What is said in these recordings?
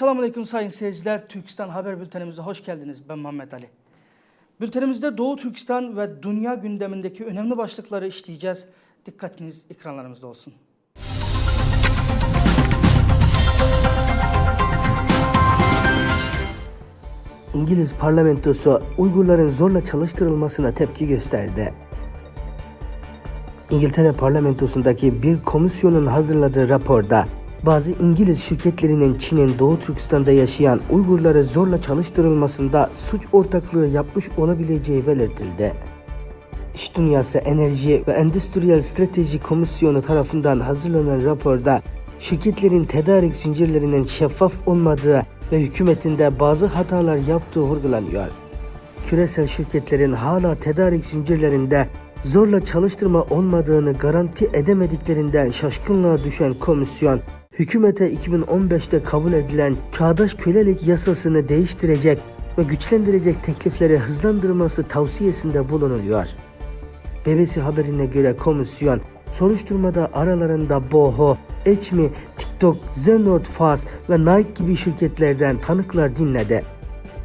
Esselamu Aleyküm sayın seyirciler. Türkistan Haber Bültenimize hoş geldiniz. Ben Muhammed Ali. Bültenimizde Doğu Türkistan ve dünya gündemindeki önemli başlıkları işleyeceğiz. Dikkatiniz ekranlarımızda olsun. İngiliz parlamentosu Uygurların zorla çalıştırılmasına tepki gösterdi. İngiltere parlamentosundaki bir komisyonun hazırladığı raporda bazı İngiliz şirketlerinin Çin'in Doğu Türkistan'da yaşayan Uygurları zorla çalıştırılmasında suç ortaklığı yapmış olabileceği belirtildi. İş Dünyası Enerji ve Endüstriyel Strateji Komisyonu tarafından hazırlanan raporda şirketlerin tedarik zincirlerinin şeffaf olmadığı ve hükümetinde bazı hatalar yaptığı vurgulanıyor. Küresel şirketlerin hala tedarik zincirlerinde zorla çalıştırma olmadığını garanti edemediklerinden şaşkınlığa düşen komisyon, hükümete 2015'te kabul edilen çağdaş kölelik yasasını değiştirecek ve güçlendirecek teklifleri hızlandırması tavsiyesinde bulunuyor. BBC haberine göre komisyon soruşturmada aralarında Boho, Echmi, TikTok, Zenord Fast ve Nike gibi şirketlerden tanıklar dinledi.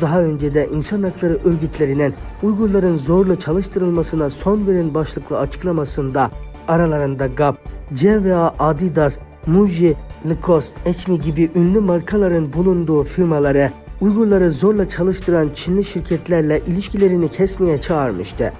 Daha önce de insan hakları örgütlerinin Uygurların zorla çalıştırılmasına son veren başlıklı açıklamasında aralarında Gap, CVA, Adidas, Muji, Lacoste, Echmi gibi ünlü markaların bulunduğu firmaları Uygurları zorla çalıştıran Çinli şirketlerle ilişkilerini kesmeye çağırmıştı.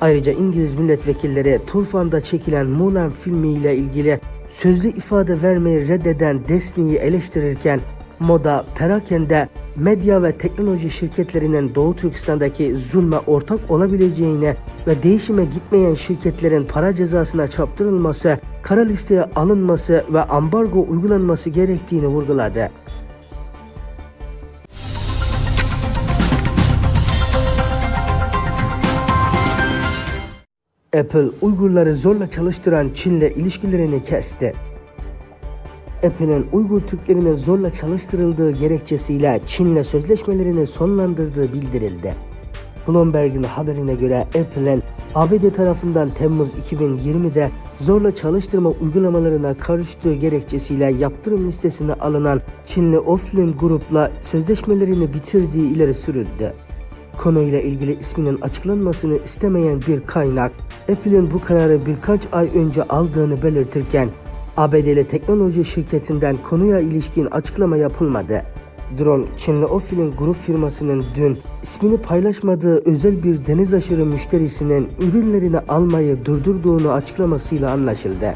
Ayrıca İngiliz milletvekilleri Turfan'da çekilen Mulan filmiyle ilgili sözlü ifade vermeyi reddeden Disney'i eleştirirken moda, perakende, medya ve teknoloji şirketlerinin Doğu Türkistan'daki zulme ortak olabileceğine ve değişime gitmeyen şirketlerin para cezasına çarptırılması, kara listeye alınması ve ambargo uygulanması gerektiğini vurguladı. Apple Uygurları zorla çalıştıran Çin'le ilişkilerini kesti. Apple'ın Uygur Türklerine zorla çalıştırıldığı gerekçesiyle Çin'le sözleşmelerini sonlandırdığı bildirildi. Bloomberg'in haberine göre Apple'ın ABD tarafından Temmuz 2020'de zorla çalıştırma uygulamalarına karıştığı gerekçesiyle yaptırım listesine alınan Çinli Oflin Group'la sözleşmelerini bitirdiği ileri sürüldü. Konuyla ilgili isminin açıklanmasını istemeyen bir kaynak, Apple'in bu kararı birkaç ay önce aldığını belirtirken, ABD'li teknoloji şirketinden konuya ilişkin açıklama yapılmadı. Drone, Çinli Ofil'in grup firmasının dün ismini paylaşmadığı özel bir deniz aşırı müşterisinin ürünlerini almayı durdurduğunu açıklamasıyla anlaşıldı.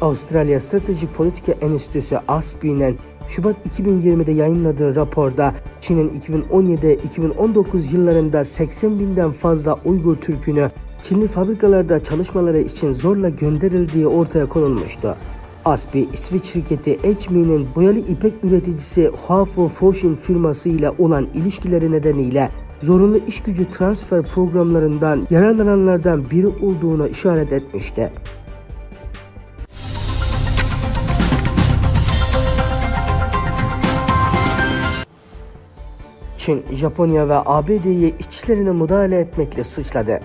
Avustralya Stratejik Politika Enstitüsü ASPİ'nin Şubat 2020'de yayınladığı raporda Çin'in 2017-2019 yıllarında 80 binden fazla Uygur Türk'ünü Çinli fabrikalarda çalışmaları için zorla gönderildiği ortaya konulmuştu. ASPİ, İsveç şirketi Echmi'nin boyalı ipek üreticisi Huafo Foshin firması ile olan ilişkileri nedeniyle zorunlu iş gücü transfer programlarından yararlananlardan biri olduğuna işaret etmişti. Çin, Japonya ve ABD'yi içlerine müdahale etmekle suçladı.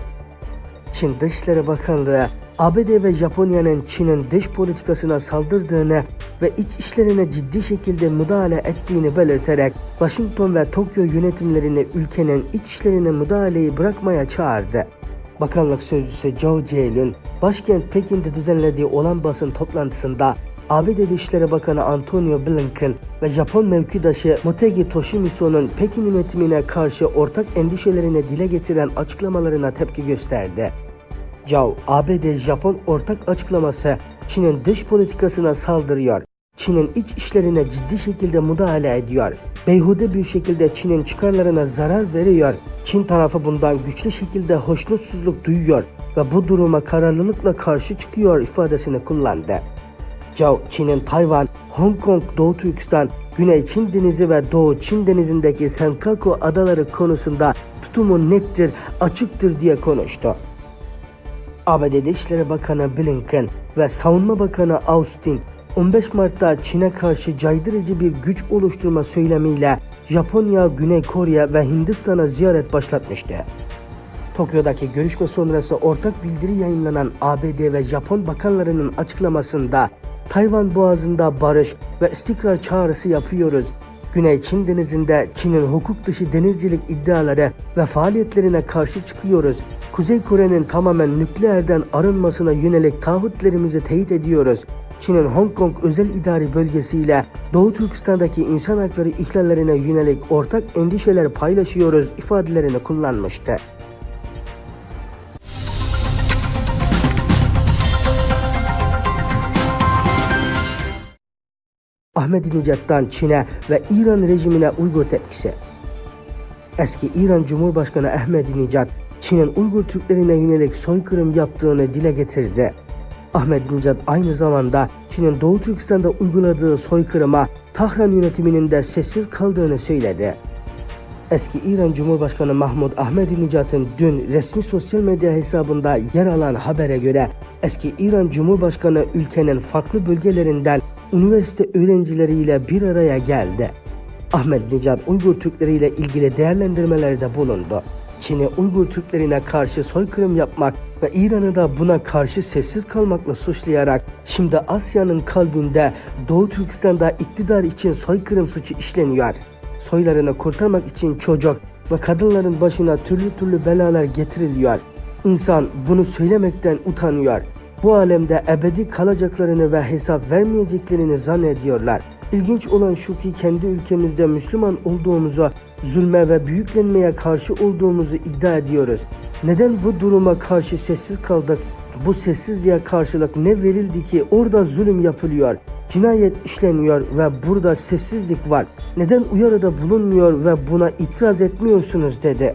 Çin Dışişleri Bakanlığı, ABD ve Japonya'nın Çin'in dış politikasına saldırdığını ve iç işlerine ciddi şekilde müdahale ettiğini belirterek Washington ve Tokyo yönetimlerini ülkenin iç işlerine müdahaleyi bırakmaya çağırdı. Bakanlık sözcüsü Zhao Jielun, başkent Pekin'de düzenlediği olan basın toplantısında ABD Dışişleri Bakanı Antonio Blinken ve Japon mevkidaşı Motegi Toshimitsu'nun Pekin yönetimine karşı ortak endişelerini dile getiren açıklamalarına tepki gösterdi. Zhao, ABD-Japon ortak açıklaması Çin'in dış politikasına saldırıyor. Çin'in iç işlerine ciddi şekilde müdahale ediyor. Beyhude bir şekilde Çin'in çıkarlarına zarar veriyor. Çin tarafı bundan güçlü şekilde hoşnutsuzluk duyuyor ve bu duruma kararlılıkla karşı çıkıyor ifadesini kullandı. Zhao, Çin'in Tayvan, Hong Kong, Doğu Türkistan, Güney Çin Denizi ve Doğu Çin Denizi'ndeki Senkaku adaları konusunda tutumu nettir, açıktır diye konuştu. ABD Dışişleri Bakanı Blinken ve Savunma Bakanı Austin 15 Mart'ta Çin'e karşı caydırıcı bir güç oluşturma söylemiyle Japonya, Güney Kore ve Hindistan'a ziyaret başlatmıştı. Tokyo'daki görüşme sonrası ortak bildiri yayınlanan ABD ve Japon bakanlarının açıklamasında Tayvan Boğazı'nda barış ve istikrar çağrısı yapıyoruz. Güney Çin denizinde Çin'in hukuk dışı denizcilik iddiaları ve faaliyetlerine karşı çıkıyoruz. Kuzey Kore'nin tamamen nükleerden arınmasına yönelik taahhütlerimizi teyit ediyoruz. Çin'in Hong Kong özel idari bölgesiyle Doğu Türkistan'daki insan hakları ihlallerine yönelik ortak endişeler paylaşıyoruz ifadelerini kullanmıştı. Ahmadinejad'dan Çin'e ve İran rejimine Uygur tepkisi. Eski İran Cumhurbaşkanı Ahmadinejad, Çin'in Uygur Türklerine yönelik soykırım yaptığını dile getirdi. Ahmadinejad aynı zamanda Çin'in Doğu Türkistan'da uyguladığı soykırıma Tahran yönetiminin de sessiz kaldığını söyledi. Eski İran Cumhurbaşkanı Mahmud Ahmadinejad'ın dün resmi sosyal medya hesabında yer alan habere göre eski İran Cumhurbaşkanı ülkenin farklı bölgelerinden üniversite öğrencileriyle bir araya geldi. Ahmadinejad Uygur Türkleri ile ilgili değerlendirmelerde bulundu. Çin'i Uygur Türklerine karşı soykırım yapmak ve İran'ı da buna karşı sessiz kalmakla suçlayarak şimdi Asya'nın kalbinde Doğu Türkistan'da iktidar için soykırım suçu işleniyor. Soylarını kurtarmak için çocuk ve kadınların başına türlü türlü belalar getiriliyor. İnsan bunu söylemekten utanıyor. Bu alemde ebedi kalacaklarını ve hesap vermeyeceklerini zannediyorlar. İlginç olan şu ki kendi ülkemizde Müslüman olduğumuzu, zulme ve büyüklenmeye karşı olduğumuzu iddia ediyoruz. Neden bu duruma karşı sessiz kaldık? Bu sessizliğe karşılık ne verildi ki orada zulüm yapılıyor, cinayet işleniyor ve burada sessizlik var. Neden uyarıda bulunmuyor ve buna itiraz etmiyorsunuz dedi.